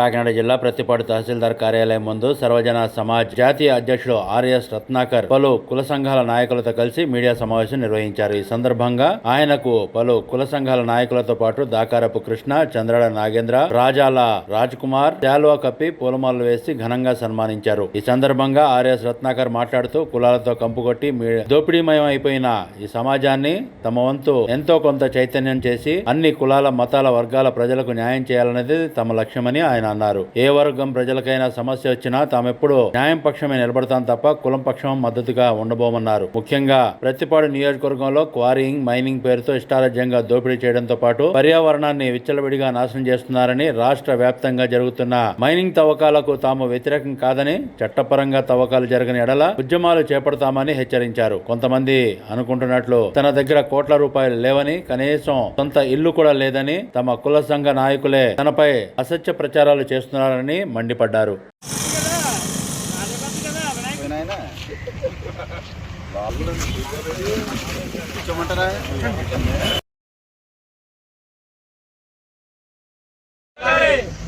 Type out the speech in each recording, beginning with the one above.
కాకినాడ జిల్లా ప్రతిపాడు తహసీల్దార్ కార్యాలయం ముందు సర్వజన సమాజ్ జాతీయ అధ్యక్షుడు ఆర్ఎస్ రత్నాకర్ పలు కుల సంఘాల నాయకులతో కలిసి మీడియా సమావేశం నిర్వహించారు. ఈ సందర్భంగా ఆయనకు పలు కుల సంఘాల నాయకులతో పాటు దాకారపు కృష్ణ చంద్రాడ నాగేంద్ర రాజాల రాజ్ కుమార్ శాల్వా కప్పి పూలమాలలు వేసి ఘనంగా సన్మానించారు. ఈ సందర్భంగా ఆర్ఎస్ రత్నాకర్ మాట్లాడుతూ కులాలతో కంపుకొట్టి దోపిడీమయం అయిపోయిన ఈ సమాజాన్ని తమ వంతు ఎంతో కొంత చైతన్యం చేసి అన్ని కులాల మతాల వర్గాల ప్రజలకు న్యాయం చేయాలనేది తమ లక్ష్యమని ఆయన అన్నారు. ఏ వర్గం ప్రజలకైనా సమస్య వచ్చినా తామెప్పుడు న్యాయం పక్షమే నిలబడతాం తప్ప కులం పక్షం మద్దతుగా ఉండబోమన్నారు. ముఖ్యంగా ప్రతిపాడు నియోజకవర్గంలో క్వారీయింగ్ మైనింగ్ పేరుతో ఇష్టారాజ్యంగా దోపిడీ చేయడంతో పాటు పర్యావరణాన్ని విచ్చలవిడిగా నాశనం చేస్తున్నారని రాష్ట్ర వ్యాప్తంగా జరుగుతున్న మైనింగ్ తవ్వకాలకు తాము వ్యతిరేకం కాదని చట్టపరంగా తవ్వకాలు జరగని ఎడల ఉద్యమాలు చేపడతామని హెచ్చరించారు. కొంతమంది అనుకుంటున్నట్లు తన దగ్గర కోట్ల రూపాయలు లేవని కనీసం సొంత ఇల్లు కూడా లేదని తమ కుల సంఘ నాయకులే తనపై అసత్య ప్రచారాలు చేస్తున్నారని మండిపడ్డారు.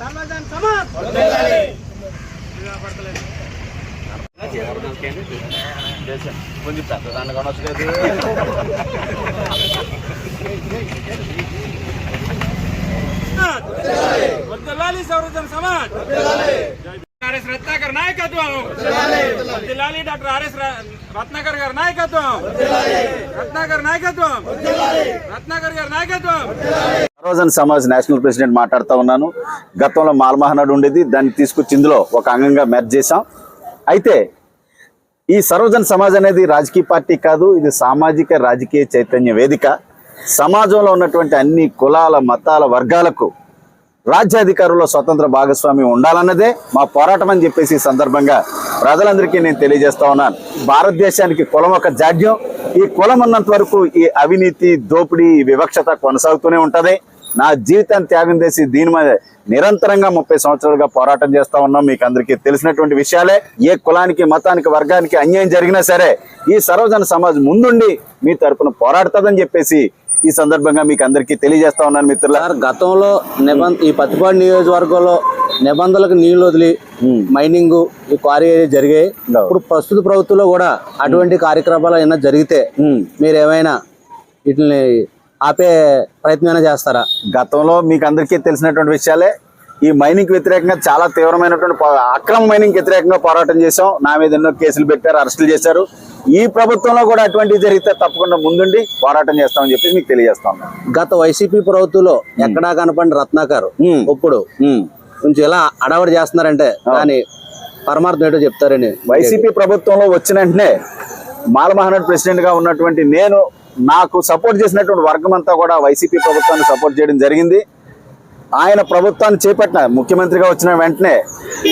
సమాధానం సమాజ్ కొంచెం పెద్దదాన్ని కొనవచ్చు లేదు వర్దిల్లాలి సమాజ్. ఆర్ఎస్ రత్నాకర్ నాయకత్వం. వర్దిల్లాలి డాక్టర్ ఆర్ఎస్ రత్నాకర్ గారి నాయకత్వం. రత్నాకర్ నాయకత్వం. రత్నాకర్ గారి నాయకత్వం. సర్వజన్ సమాజ్ నేషనల్ ప్రెసిడెంట్ మాట్లాడుతూ ఉన్నాను. గతంలో మాల్మహనాడు ఉండేది. దాన్ని తీసుకొచ్చి ఇందులో ఒక అంగంగా మెర్జ్ చేశాం. అయితే ఈ సర్వజన్ సమాజ్ అనేది రాజకీయ పార్టీ కాదు. ఇది సామాజిక రాజకీయ చైతన్య వేదిక. సమాజంలో ఉన్నటువంటి అన్ని కులాల మతాల వర్గాలకు రాజ్యాధికారుల్లో స్వతంత్ర భాగస్వామి ఉండాలన్నదే మా పోరాటం అని చెప్పేసి ఈ సందర్భంగా ప్రజలందరికీ నేను తెలియజేస్తా ఉన్నాను. భారతదేశానికి కులం ఒక జాడ్యం. ఈ కులం ఉన్నంత వరకు ఈ అవినీతి దోపిడీ వివక్షత కొనసాగుతూనే ఉంటుంది. నా జీవితాన్ని త్యాగం చేసి దీని మీద నిరంతరంగా ముప్పై సంవత్సరాలుగా పోరాటం చేస్తా ఉన్నాం. మీకు అందరికీ తెలిసినటువంటి విషయాలే. ఏ కులానికి మతానికి వర్గానికి అన్యాయం జరిగినా సరే ఈ సర్వజన సమాజం ముందుండి మీ తరపున పోరాడుతుందని చెప్పేసి ఈ సందర్భంగా మీకు అందరికీ తెలియజేస్తా ఉన్నాను మిత్రుల సార్ గతంలో నిబంధ ఈ పత్తిపాడు నియోజకవర్గంలో నిబంధనలకు నీళ్ళు వదిలి మైనింగ్ ఈ క్వారీ జరిగాయి. ఇప్పుడు ప్రస్తుత ప్రభుత్వంలో కూడా అటువంటి కార్యక్రమాలు ఏమైనా జరిగితే మీరు ఏమైనా వీటిని ఆపే ప్రయత్నం చేస్తారా? గతంలో మీకు అందరికీ తెలిసినటువంటి విషయాలే ఈ మైనింగ్ వ్యతిరేకంగా చాలా తీవ్రమైనటువంటి అక్రమ మైనింగ్ వ్యతిరేకంగా పోరాటం చేశాం. నా మీద ఎన్నో కేసులు పెట్టారు అరెస్టులు చేశారు. ఈ ప్రభుత్వంలో కూడా అటువంటివి జరిగితే తప్పకుండా ముందుండి పోరాటం చేస్తామని చెప్పి మీకు తెలియజేస్తాం గత వైసీపీ ప్రభుత్వంలో ఎక్కడా కనపడిన రత్నాకర్. ఇప్పుడు. కొంచెం ఎలా అడవడి చేస్తున్నారంటే దాని పరమార్థం ఏంటో చెప్తారని వైసీపీ ప్రభుత్వంలో వచ్చిన వెంటనే మాలమహనాడు ప్రెసిడెంట్గా ఉన్నటువంటి నేను నాకు సపోర్ట్ చేసినటువంటి వర్గం అంతా కూడా వైసీపీ ప్రభుత్వాన్ని సపోర్ట్ చేయడం జరిగింది ఆయన ప్రభుత్వాన్ని చేపట్టిన ముఖ్యమంత్రిగా వచ్చిన వెంటనే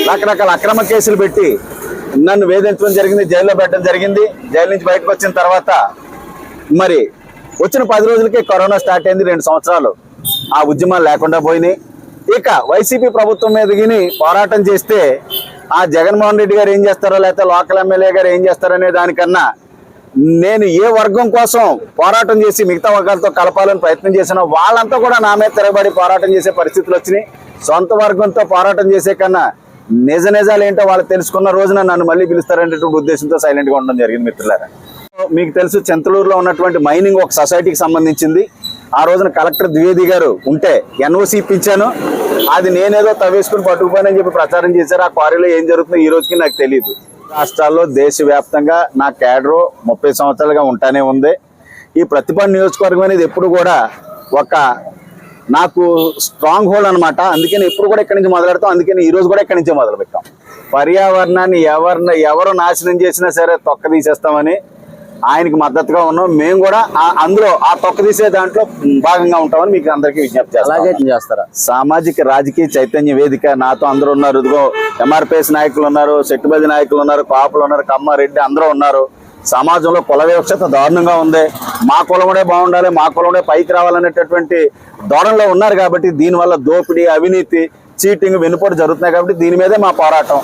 రకరకాల అక్రమ కేసులు పెట్టి నన్ను వేధించడం జరిగింది జైల్లో పెట్టడం జరిగింది. జైలు నుంచి బయటకు వచ్చిన తర్వాత మరి వచ్చిన పది రోజులకే కరోనా స్టార్ట్ అయింది రెండు సంవత్సరాలు. ఆ ఉద్యమాలు లేకుండా పోయినాయి. ఇక వైసీపీ ప్రభుత్వం మీద గిని పోరాటం చేస్తే ఆ జగన్మోహన్ రెడ్డి గారు ఏం చేస్తారో లేకపోతే లోకల్ ఎమ్మెల్యే గారు ఏం చేస్తారనే దానికన్నా నేను ఏ వర్గం కోసం పోరాటం చేసి మిగతా వర్గాలతో కలపాలని ప్రయత్నం చేసినా వాళ్ళంతా కూడా నా మీద తిరగబడి పోరాటం చేసే పరిస్థితులు వచ్చినాయి. సొంత వర్గంతో పోరాటం చేసే కన్నా నిజ నిజాలు ఏంటో వాళ్ళు తెలుసుకున్న రోజున నన్ను మళ్ళీ పిలుస్తారనేటువంటి ఉద్దేశంతో సైలెంట్గా ఉండడం జరిగింది మిత్రులారా. మీకు తెలుసు చెంతలూరులో ఉన్నటువంటి మైనింగ్ ఒక సొసైటీకి సంబంధించింది. ఆ రోజున కలెక్టర్ ద్వివేది గారు ఉంటే ఎన్ఓసి ఇప్పించాను అది నేనేదో తవ్వేసుకుని పట్టుకుపోయానని చెప్పి ప్రచారం చేశారు. ఆ క్వారీలో ఏం జరుగుతుందో ఈ రోజుకి నాకు తెలియదు రాష్ట్రాల్లో దేశవ్యాప్తంగా నా క్యాడరు ముప్పై సంవత్సరాలుగా ఉంటానే ఉంది. ఈ ప్రతిపాడు నియోజకవర్గం అనేది ఎప్పుడు కూడా ఒక నాకు స్ట్రాంగ్ హోల్డ్ అన్నమాట. అందుకని ఎప్పుడు కూడా ఇక్కడి నుంచి మొదలెడతాం అందుకని ఈ రోజు కూడా ఇక్కడి నుంచే మొదలు పెట్టాం పర్యావరణాన్ని ఎవరిని ఎవరు నాశనం చేసినా సరే తొక్క తీసేస్తామని ఆయనకి మద్దతుగా ఉన్నాం. మేము కూడా అందులో ఆ తొక్క తీసే దాంట్లో భాగంగా ఉంటామని మీకు అందరికీ విజ్ఞప్తి అలాగే చేస్తారా? సామాజిక రాజకీయ చైతన్య వేదిక నాతో అందరూ ఉన్నారు. ఇదిగో ఎంఆర్పిఎస్ నాయకులు ఉన్నారు సెట్టుబది నాయకులు ఉన్నారు కాపులు ఉన్నారు కమ్మారెడ్డి అందరూ ఉన్నారు. సమాజంలో కుల వివక్షత దారుణంగా ఉంది. మా కులముడే బాగుండాలి మా కులముడే పైకి రావాలనేటటువంటి ధోరణిలో ఉన్నారు కాబట్టి దీనివల్ల దోపిడీ అవినీతి చీటింగ్ వెనుపోటు జరుగుతున్నాయి కాబట్టి దీని మీదే మా పోరాటం.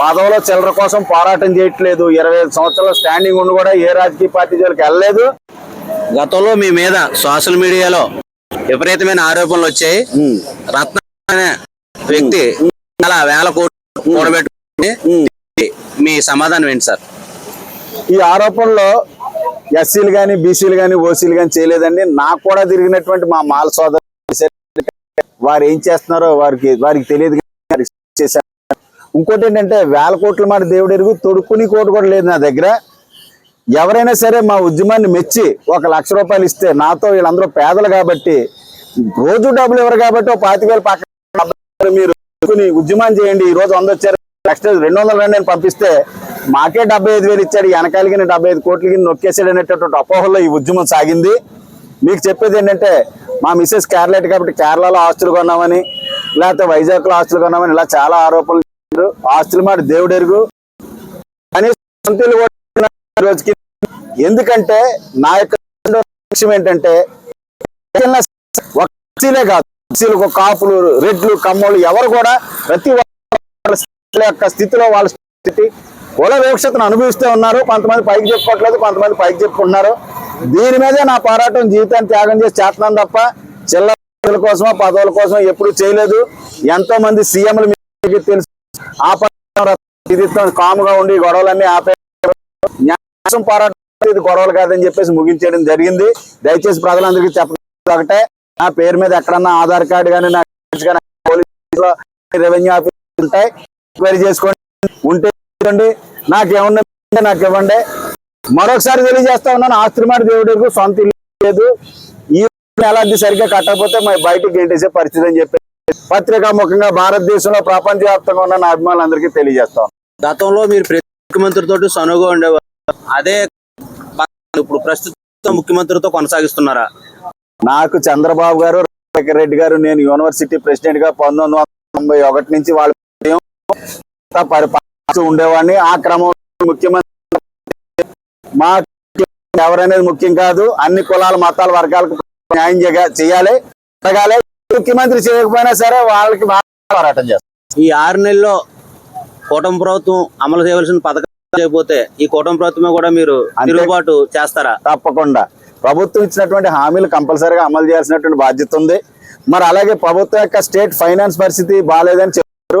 పదవులో చిల్లర కోసం పోరాటం చేయట్లేదు. ఇరవై ఐదు సంవత్సరాల స్టాండింగ్ ఉండి కూడా ఏ రాజకీయ పార్టీ జోలికి వెళ్ళలేదు. గతంలో మీ మీద సోషల్ మీడియాలో విపరీతమైన ఆరోపణలు వచ్చాయి. రత్న అనే వ్యక్తి వేల కోట్లు కూడబెట్టుకుని మీ సమాధానం ఏంటి సార్? ఈ ఆరోపణలో ఎస్సీలు కానీ బీసీలు కానీ ఓసీలు కానీ చేయలేదండి. నాకు కూడా తిరిగినటువంటి మా మాల సోదరు వారు ఏం చేస్తున్నారో వారికి వారికి తెలియదు చేశారు. ఇంకోటి ఏంటంటే వేల కోట్ల మాట దేవుడు ఎరుగు తొడుక్కుని కోటి కూడా లేదు నా దగ్గర. ఎవరైనా సరే మా ఉద్యమాన్ని మెచ్చి ఒక లక్ష రూపాయలు ఇస్తే నాతో వీళ్ళందరూ పేదలు కాబట్టి రోజు డబ్బులు ఇవ్వరు కాబట్టి ఒక పాతిక వేలు పక్కన మీరు. ఉద్యమం చేయండి ఈ రోజు వంద వచ్చారు నెక్స్ట్ రెండు వందల రెండు పంపిస్తే మాకే డెబ్బై ఐదు వేలు ఇచ్చాడు వెనకాలకి డెబ్బై ఐదు కోట్లకి నొక్కేసాడు అనేటటువంటి అపోహల్లో ఈ ఉద్యమం సాగింది. మీకు చెప్పేది ఏంటంటే మా మిస్సెస్ కేరళ కాబట్టి కేరళలో ఆస్తులు కొన్నామని లేకపోతే వైజాగ్లో ఆస్తులు కొన్నామని ఇలా చాలా ఆరోపణలు చేశారు. ఆస్తులు మాట దేవుడు ఎరుగు. కనీసం రోజుకి. ఎందుకంటే నా యొక్క లక్ష్యం ఏంటంటే ఒక ఎస్సీలే కాదు ఎస్సీలు కాపులు రెడ్లు కమ్మోళ్ళు ఎవరు కూడా ప్రతి వాళ్ళ యొక్క స్థితిలో వాళ్ళ స్థితి కుల వివక్షతను అనుభవిస్తూ ఉన్నారు. కొంతమంది పైకి చెప్పుకోవట్లేదు కొంతమంది పైకి చెప్పుకుంటున్నారు. దీని మీదే నా పోరాటం జీవితాన్ని త్యాగం చేసి చేస్తున్నాను తప్ప చిల్లల కోసమో పదవుల కోసం ఎప్పుడు చేయలేదు. ఎంతో మంది సీఎంలు మీకు తెలుసు. ఆ కాముగా ఉండి గొడవలన్నీ ఆపే న్యాసం పోరాటం ఇది గొడవలు కాదని చెప్పేసి ముగించేయడం జరిగింది. దయచేసి ప్రజలందరికీ చెప్పడం ఒకటే. నా పేరు మీద ఎక్కడన్నా ఆధార్ కార్డు కానీ నా పోలీసులో రెవెన్యూ ఆఫీస్ ఉంటాయి. ఎంక్వైరీ చేసుకోండి ఉంటే ఇవ్వండి నాకు ఏమన్నా నాకు ఇవ్వండి మరొకసారి తెలియజేస్తా ఉన్నాను. ఆస్తి మాట దేవుడికి సొంత ఇల్లు లేదు. ఈ ఎలాంటి సరిగ్గా కట్టకపోతే మరి బయటికి గెంటేసే పరిస్థితి అని చెప్పి పత్రికా ముఖంగా భారతదేశంలో ప్రపంచవ్యాప్తంగా ఉన్న నా అభిమానులందరికీ తెలియజేస్తాం గతంలో మీరు ప్రతి ముఖ్యమంత్రితో సనుగా ఉండేవారు. అదే ఇప్పుడు ప్రస్తుత ముఖ్యమంత్రితో కొనసాగిస్తున్నారా? నాకు చంద్రబాబు గారు రాజశేఖర రెడ్డి గారు నేను యూనివర్సిటీ ప్రెసిడెంట్గా పంతొమ్మిది నుంచి వాళ్ళ ఉండేవాడిని. ఆ క్రమంలో ముఖ్యమంత్రి మా ఎవరనేది ముఖ్యం కాదు. అన్ని కులాల మతాల వర్గాలకు న్యాయం చేయ- చేయాలి. జరగాలి. ముఖ్యమంత్రి చేయకపోయినా సరే వాళ్ళకి వాళ్ళ పోరాటం చేస్తాం. ఈ ఆరు నెలల్లో కూటమి ప్రభుత్వం అమలు చేయవలసిన పథకాలు చేయకపోతే ఈ కూటమి ప్రభుత్వమే కూడా మీరు. తిరుగుబాటు చేస్తారా? తప్పకుండా. ప్రభుత్వం ఇచ్చినటువంటి హామీలు కంపల్సరీగా అమలు చేయాల్సినటువంటి బాధ్యత ఉంది. మరి అలాగే ప్రభుత్వం యొక్క స్టేట్ ఫైనాన్స్ పరిస్థితి బాగాలేదని చెప్పారు.